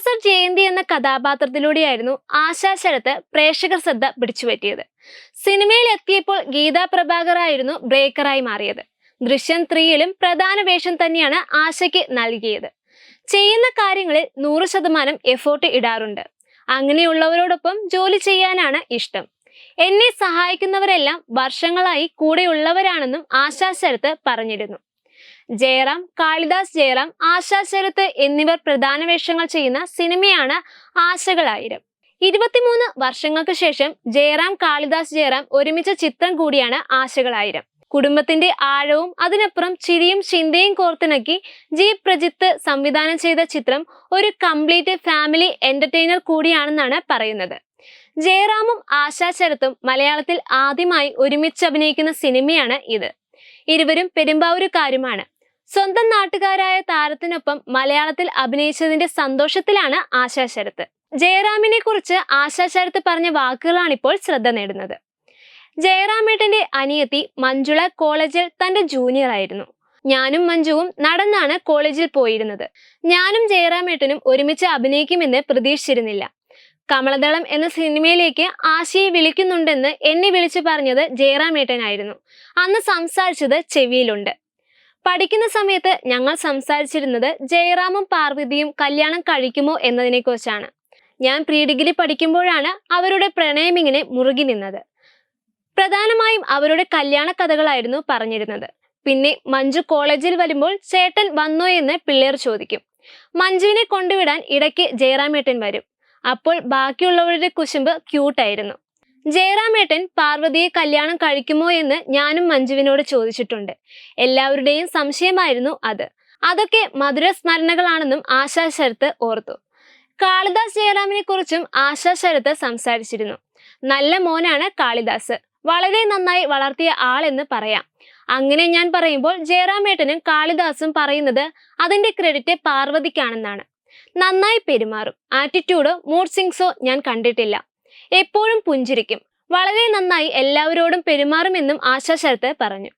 Professor Jayanti എന്ന കഥാപാത്രത്തിലൂടെയായിരുന്നു ആശാ ശരത്ത് പ്രേക്ഷക ശ്രദ്ധ പിടിച്ചുപറ്റിയത്. സിനിമയിൽ എത്തിയപ്പോൾ ഗീതാ പ്രഭാകർ ആയിരുന്നു ബ്രേക്കറായി മാറിയത്. ദൃശ്യം ത്രീയിലും പ്രധാന വേഷം തന്നെയാണ് ആശയ്ക്ക് നൽകിയത്. ചെയ്യുന്ന കാര്യങ്ങളിൽ നൂറ് ശതമാനം എഫോർട്ട് ഇടാറുണ്ട്. അങ്ങനെയുള്ളവരോടൊപ്പം ജോലി ചെയ്യാനാണ് ഇഷ്ടം. എന്നെ സഹായിക്കുന്നവരെല്ലാം വർഷങ്ങളായി കൂടെയുള്ളവരാണെന്നും ആശാ ശരത്ത് പറഞ്ഞിരുന്നു. ജയറാം കാളിദാസ് ജയറാം ആശാ ശരത്ത് എന്നിവർ പ്രധാന വേഷങ്ങൾ ചെയ്യുന്ന സിനിമയാണ് ആശകളായിരം. ഇരുപത്തിമൂന്ന് വർഷങ്ങൾക്ക് ശേഷം ജയറാം കാളിദാസ് ജയറാം ഒരുമിച്ച ചിത്രം കൂടിയാണ് ആശകളായിരം. കുടുംബത്തിന്റെ ആഴവും അതിനപ്പുറം ചിരിയും ചിന്തയും കോർത്തിണക്കി ജി പ്രജിത്ത് സംവിധാനം ചെയ്ത ചിത്രം ഒരു കംപ്ലീറ്റ് ഫാമിലി എന്റർടൈനർ കൂടിയാണെന്നാണ് പറയുന്നത്. ജയറാമും ആശാ ശരത്തും മലയാളത്തിൽ ആദ്യമായി ഒരുമിച്ച് അഭിനയിക്കുന്ന സിനിമയാണ് ഇത്. ഇരുവരും പെരുമ്പാവൂരുകാരുമാണ്. സ്വന്തം നാട്ടുകാരായ താരത്തിനൊപ്പം മലയാളത്തിൽ അഭിനയിച്ചതിന്റെ സന്തോഷത്തിലാണ് ആശാ ശരത്ത് ജയറാമിനെ കുറിച്ച് ആശാ ശരത്ത് പറഞ്ഞ വാക്കുകളാണിപ്പോൾ ശ്രദ്ധ നേടുന്നത്. ജയറാമേട്ടന്റെ അനിയത്തി മഞ്ജുള കോളേജിൽ തന്റെ ജൂനിയർ ആയിരുന്നു. ഞാനും മഞ്ജുവും നടന്നാണ് കോളേജിൽ പോയിരുന്നത്. ഞാനും ജയറാമേട്ടനും ഒരുമിച്ച് അഭിനയിക്കുമെന്ന് പ്രതീക്ഷിച്ചിരുന്നില്ല. കമലദളം എന്ന സിനിമയിലേക്ക് ആശയെ വിളിക്കുന്നുണ്ടെന്ന് എന്നെ വിളിച്ചു പറഞ്ഞത് ജയറാമേട്ടനായിരുന്നു. അന്ന് സംസാരിച്ചത് ചെവിയിലുണ്ട്. പഠിക്കുന്ന സമയത്ത് ഞങ്ങൾ സംസാരിച്ചിരുന്നത് ജയറാമും പാർവതിയും കല്യാണം കഴിക്കുമോ എന്നതിനെക്കുറിച്ചാണ്. ഞാൻ പ്രീ ഡിഗ്രി പഠിക്കുമ്പോഴാണ് അവരുടെ പ്രണയമിങ്ങനെ മുറുകി നിന്നത്. പ്രധാനമായും അവരുടെ കല്യാണ കഥകളായിരുന്നു പറഞ്ഞിരുന്നത്. പിന്നെ മഞ്ജു കോളേജിൽ വരുമ്പോൾ ചേട്ടൻ വന്നോ എന്ന് പിള്ളേർ ചോദിക്കും. മഞ്ജുവിനെ കൊണ്ടുവിടാൻ ഇടയ്ക്ക് ജയറാമേട്ടൻ വരും. അപ്പോൾ ബാക്കിയുള്ളവരുടെ കുശുമ്പ് ക്യൂട്ടായിരുന്നു ജയറാമേട്ടൻ പാർവതിയെ കല്യാണം കഴിക്കുമോ എന്ന് ഞാനും മഞ്ജുവിനോട് ചോദിച്ചിട്ടുണ്ട്. എല്ലാവരുടെയും സംശയമായിരുന്നു അത്. അതൊക്കെ മധുര സ്മരണകളാണെന്നും ആശാ ശരത്ത് ഓർത്തു. കാളിദാസ് ജയറാമിനെ കുറിച്ചും ആശാ ശരത്ത് സംസാരിച്ചിരുന്നു. നല്ല മോനാണ് കാളിദാസ്. വളരെ നന്നായി വളർത്തിയ ആളെന്ന് പറയാം. അങ്ങനെ ഞാൻ പറയുമ്പോൾ ജയറാമേട്ടനും കാളിദാസും പറയുന്നത് അതിന്റെ ക്രെഡിറ്റ് പാർവതിക്കാണെന്നാണ്. നന്നായി പെരുമാറും. ആറ്റിറ്റ്യൂഡോ മൂഡ് സിങ്സോ ഞാൻ കണ്ടിട്ടില്ല. എപ്പോഴും പുഞ്ചിരിക്കും. വളരെ നന്നായി എല്ലാവരോടും പെരുമാറുമെന്നും ആശാ ശരത്ത് പറഞ്ഞു.